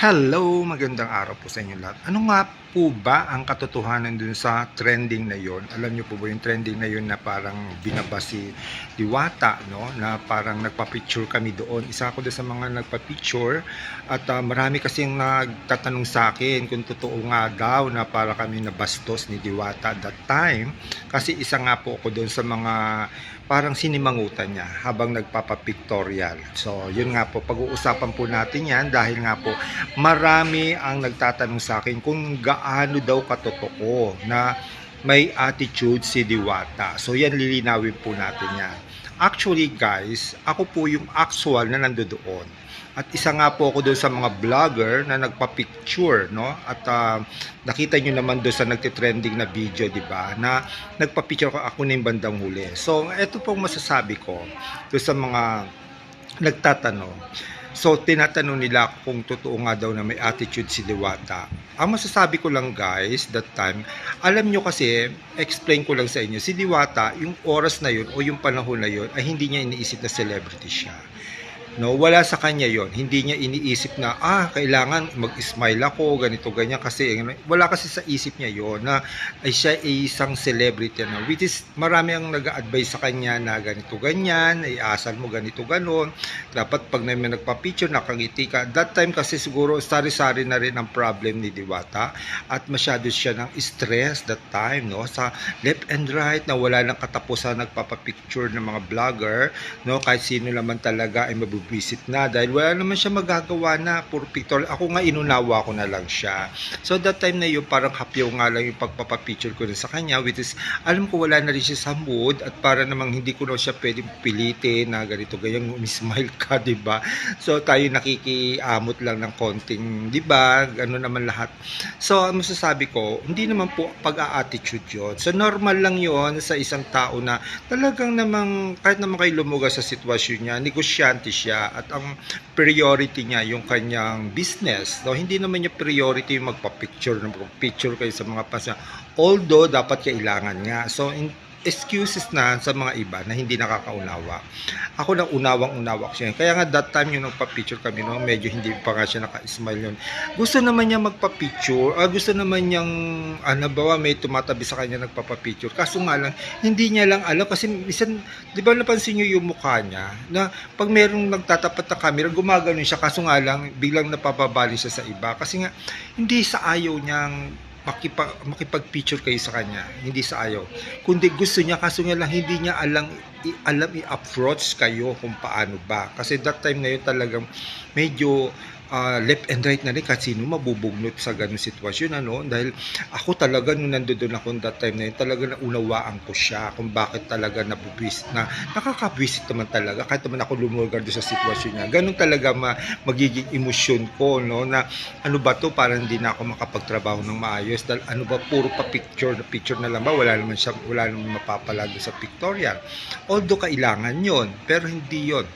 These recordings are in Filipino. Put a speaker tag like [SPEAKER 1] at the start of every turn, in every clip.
[SPEAKER 1] Hello, magandang araw po sa inyo lahat. Ano nga po ba ang katotohanan dun sa trending na yon? Alam niyo po ba yung trending na yon na parang binaba si Diwata, no? Na parang nagpa-picture kami doon. Isa ako doon sa mga nagpa-picture at ah, marami kasing nagtatanong sa akin kung totoo nga daw na para kami nabastos ni Diwata at that time. Kasi isa nga po ako doon sa mga parang sinimangutan niya habang nagpapa-pictorial. So, yun nga po, pag-uusapan po natin yan dahil nga po marami ang nagtatanong sa akin kung gaano daw katotoo na may attitude si Diwata. So yan lilinawin po natin yan. Actually guys, ako po yung actual na nandoon. At isa nga po ako doon sa mga vlogger na nagpa-picture, no? At ah, nakita nyo naman doon sa nagtitrending na video, di ba? Na nagpa-picture ako, ako na yung bandang huli. So, ito pong masasabi ko doon sa mga nagtatanong. So, tinatanong nila kung totoo nga daw na may attitude si Diwata. Ang masasabi ko lang guys, that time, alam nyo kasi, explain ko lang sa inyo, si Diwata, yung oras na yun o yung panahon na yun, ay hindi niya iniisip na celebrity siya. No, wala sa kanya yon. Hindi niya iniisip na ah kailangan mag-smile ako ganito ganyan kasi wala kasi sa isip niya yon na ay siya ay isang celebrity na which is marami ang nag-advise sa kanya na ganito ganyan, ay asal mo ganito ganon. Dapat pag may nagpa-picture nakangiti ka. That time kasi siguro sari-sari na rin ang problem ni Diwata at masyado siya ng stress that time no sa left and right na wala nang katapusan nagpapa-picture ng mga vlogger no kahit sino naman talaga ay mabubisit na dahil wala naman siya magagawa na puro picture. Ako nga inunawa ko na lang siya. So that time na yun parang hapyaw nga lang yung pagpapapicture ko rin sa kanya which is alam ko wala na rin siya sa mood at para namang hindi ko na siya pwedeng pilitin na ganito ganyan smile ka ba? So tayo nakikiamot lang ng konting ba? Ano naman lahat. So ang masasabi ko hindi naman po pag-a-attitude yun. So normal lang yon sa isang tao na talagang namang kahit naman kayo lumuga sa sitwasyon niya negosyante siya at ang priority niya yung kanyang business. So hindi naman niya priority yung magpa-picture picture kayo sa mga pasa. Although dapat kailangan nga. So in, excuses na sa mga iba na hindi nakakaunawa. Ako nang unawang-unawa ko siya. Kaya nga that time yung nagpa-picture kami, no, medyo hindi pa nga siya naka-smile yun. Gusto naman niya magpa-picture, ah, gusto naman niyang, ano ba, may tumatabi sa kanya nagpapa-picture. Kaso nga lang, hindi niya lang alam kasi minsan, di ba napansin niyo yung mukha niya, na pag merong nagtatapat na camera, gumagano siya, kaso nga lang, biglang napapabali siya sa iba. Kasi nga, hindi sa ayaw niyang makipag, makipag-picture kayo sa kanya. Hindi sa ayaw. Kundi gusto niya, kaso nga lang hindi niya alam, i, alam i-approach kayo kung paano ba. Kasi that time na yun talagang medyo ah, left and right na rin kasi sino mabubugnot sa ganung sitwasyon ano? Dahil ako talaga nung nandoon ako that time na yun talaga naunawaan ko siya kung bakit talaga nabubis na nakakabwisit naman talaga kahit naman ako lumulgar doon sa sitwasyon niya. Ganun talaga ma, magiging emosyon ko no? Na ano ba to? Parang hindi na ako makapagtrabaho ng maayos dahil ano ba? Puro pa picture na picture na lang ba? Wala naman siya wala naman mapapalago sa pictorial. Although kailangan yon pero hindi yon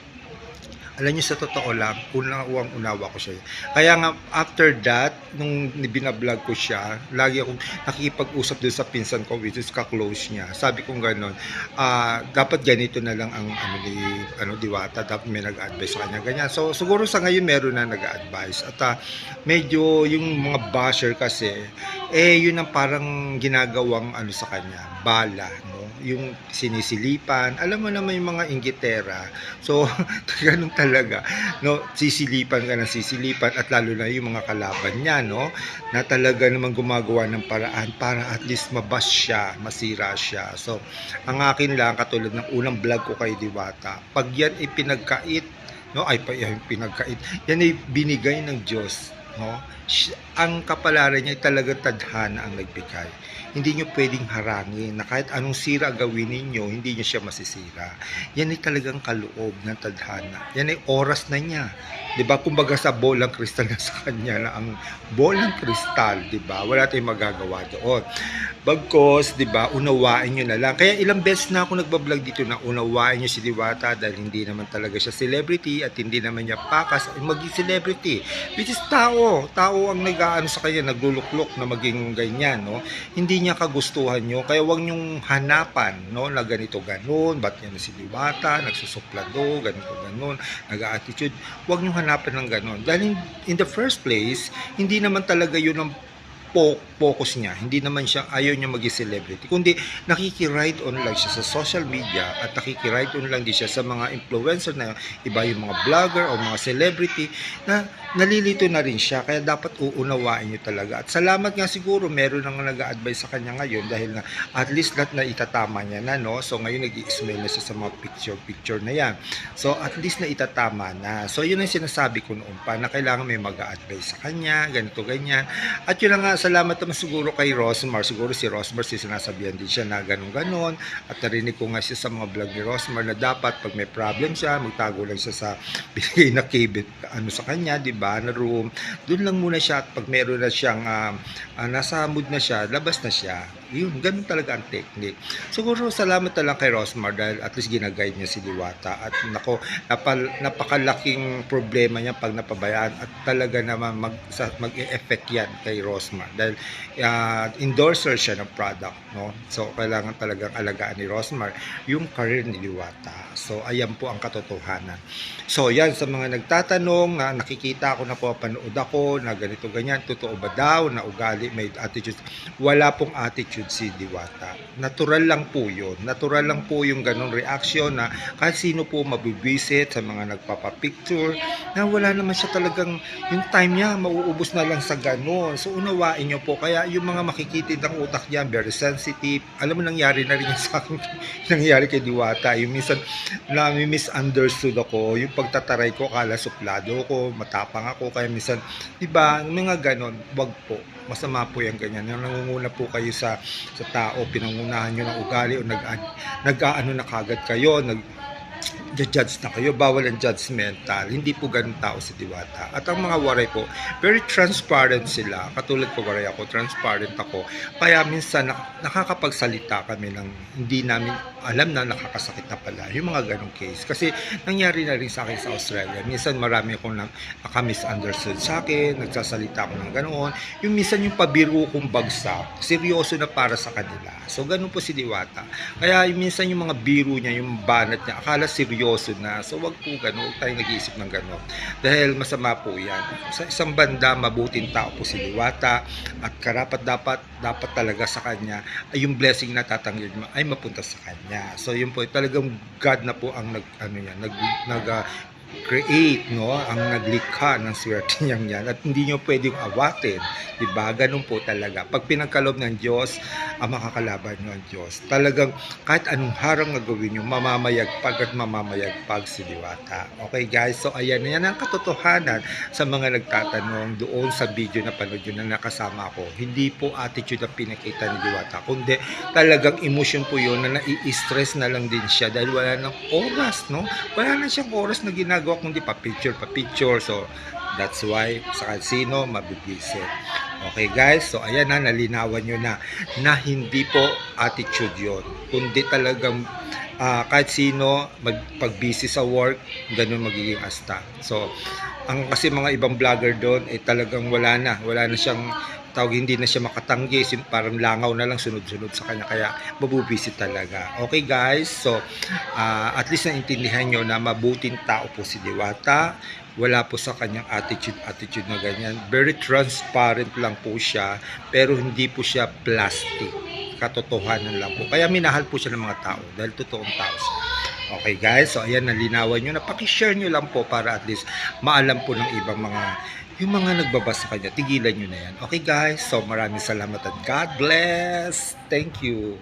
[SPEAKER 1] alam niyo sa totoo lang, unang unawa ko siya. Kaya nga after that, nung binablog ko siya, lagi akong nakikipag-usap doon sa pinsan ko which is ka-close niya. Sabi ko gano'n, ah, dapat ganito na lang ang ano ni ano Diwata, dapat may nag-advise kanya ganyan. So siguro sa ngayon meron na nag-advise at ah, medyo yung mga basher kasi eh yun ang parang ginagawang ano sa kanya, bala, no? Yung sinisilipan, alam mo naman yung mga inggitera. So ganun talaga. No sisilipan ka ng sisilipan at lalo na yung mga kalaban niya no na talaga namang gumagawa ng paraan para at least mabas siya masira siya. So ang akin lang katulad ng unang vlog ko kay Diwata pag yan ipinagkait no ay yan pinagkait yan ay binigay ng Diyos no ang kapalaran niya ay talagang tadhana ang nagbigay hindi nyo pwedeng harangin na kahit anong sira gawin ninyo, hindi nyo siya masisira. Yan ay talagang kaloob ng tadhana. Yan ay oras na niya. 'Di ba? Kumbaga sa bolang kristal na sa kanya na ang bolang kristal, 'di ba? Wala tayong magagawa doon. Bagkos, 'di ba? Unawain niyo na lang. Kaya ilang beses na ako nagba-vlog dito na unawain niyo si Diwata dahil hindi naman talaga siya celebrity at hindi naman niya pakas maging celebrity. Which is tao. Tao ang nag-aano sa kanya, nagluluklok na maging ganyan, no? Hindi niya kagustuhan nyo. Kaya huwag nyong hanapan, no, na ganito ganon, ba't yan si Diwata, nagsusuplado, ganito ganon, nag-attitude. Huwag nyong hanapan ng ganon. Dahil in, in the first place, hindi naman talaga yun ang po- focus niya. Hindi naman siya, ayaw niya maging celebrity. Kundi nakikiride on lang siya sa social media at nakikiride on lang din siya sa mga influencer na iba yung mga vlogger o mga celebrity na nalilito na rin siya. Kaya dapat uunawain niyo talaga. At salamat nga siguro meron nang nag-a-advise sa kanya ngayon dahil na at least lahat na itatama niya na, no? So ngayon nag smile na siya sa mga picture-picture na yan. So at least na itatama na. So yun ang sinasabi ko noon pa na kailangan may mag-a-advise sa kanya, ganito, ganyan. At yun na nga, salamat naman siguro kay Rosmar. Siguro si Rosmar, si sinasabihan din siya na ganun-ganon. At narinig ko nga siya sa mga vlog ni Rosmar na dapat pag may problem siya, magtago lang siya sa binigay na cable ano sa kanya, di ba, na room. Doon lang muna siya at pag meron na siyang ah, ah, nasa mood na siya, labas na siya. Yun, ganun talaga ang technique. Siguro salamat na lang kay Rosmar dahil at least ginaguide niya si Diwata. At nako, napal, napakalaking problema niya pag napabayaan at talaga naman mag, sa, mag-effect yan kay Rosmar dahil ah, endorser siya ng product. No? So, kailangan talagang alagaan ni Rosmar yung career ni Diwata. So, ayan po ang katotohanan. So, yan sa mga nagtatanong, na nakikita ko na po, panood ako, na ganito ganyan, totoo ba daw, na ugali, may attitude. Wala pong attitude si Diwata. Natural lang po yun. Natural lang po yung ganong reaction na kahit sino po mabibisit sa mga nagpapapicture, na wala naman siya talagang, yung time niya, mauubos na lang sa ganon. So, unawain niyo po. Kaya yung mga makikitid ng utak niya, very sensitive. Alam mo, nangyari na rin sa akin. nangyari kay Diwata. Yung minsan, na misunderstood ako, yung pagtataray ko, kala suplado ko, matapang ako, kaya minsan, di ba, mga ganon, wag po. Masama po yung ganyan. Yung nangunguna po kayo sa sa tao, pinangunahan nyo ng ugali o nag, nag-ano na kagad kayo, nag, judge na kayo, bawal ang judgmental. Hindi po ganun tao si Diwata. At ang mga waray po, very transparent sila. Katulad ko waray ako, transparent ako. Kaya minsan nak- nakakapagsalita kami ng hindi namin alam na nakakasakit na pala. Yung mga ganong case. Kasi nangyari na rin sa akin sa Australia. Minsan marami akong nang, naka-misunderstood sa akin, nagsasalita ako ng ganoon. Yung minsan yung pabiro kong bagsak, seryoso na para sa kanila. So ganun po si Diwata. Kaya yung minsan yung mga biro niya, yung banat niya, akala seryoso na. So wag po ganun, huwag tayong nag-iisip ng ganun. Dahil masama po yan. Sa isang banda, mabuting tao po si Diwata at karapat dapat, dapat talaga sa kanya ay yung blessing na tatanggil ay mapunta sa kanya. So yun po, talagang God na po ang nag, ano yan, nag, nag ah, create no ang naglikha ng swerte niyang yan at hindi niyo pwedeng awatin. Di ba? Ganun po talaga. Pag pinagkalob ng Diyos ang makakalaban niyo ang Diyos. Talagang kahit anong harang na gawin niyo mamamayagpag at mamamayagpag si Diwata. Okay guys? So ayan na. Yan ang katotohanan sa mga nagtatanong doon sa video na panood yun na nakasama ko hindi po attitude ang pinakita ni Diwata kundi talagang emotion po yun na nai-stress na lang din siya dahil wala nang oras no? Wala na siyang oras na ginagawa kundi pa picture pa picture so that's why sa casino mabibisit. Okay guys? So ayan na nalinawan nyo na na hindi po attitude yon kundi talagang ah, kahit sino magpag-busy sa work ganun magiging asta. So ang kasi mga ibang vlogger doon ay talagang wala na. Wala na siyang tawag hindi na siya makatanggi parang langaw na lang sunod-sunod sa kanya kaya mabubisi talaga. Okay guys so ah, at least naintindihan nyo na mabuting tao po si Diwata. Wala po sa kanyang attitude attitude na ganyan. Very transparent lang po siya pero hindi po siya plastic. Katotohanan lang po. Kaya minahal po siya ng mga tao dahil totoong tao siya. Okay guys, so ayan nalinawan nyo na. Pakishare nyo lang po para at least maalam po ng ibang mga yung mga nagbabasa kanya, tigilan nyo na yan. Okay guys, so maraming salamat at God bless. Thank you.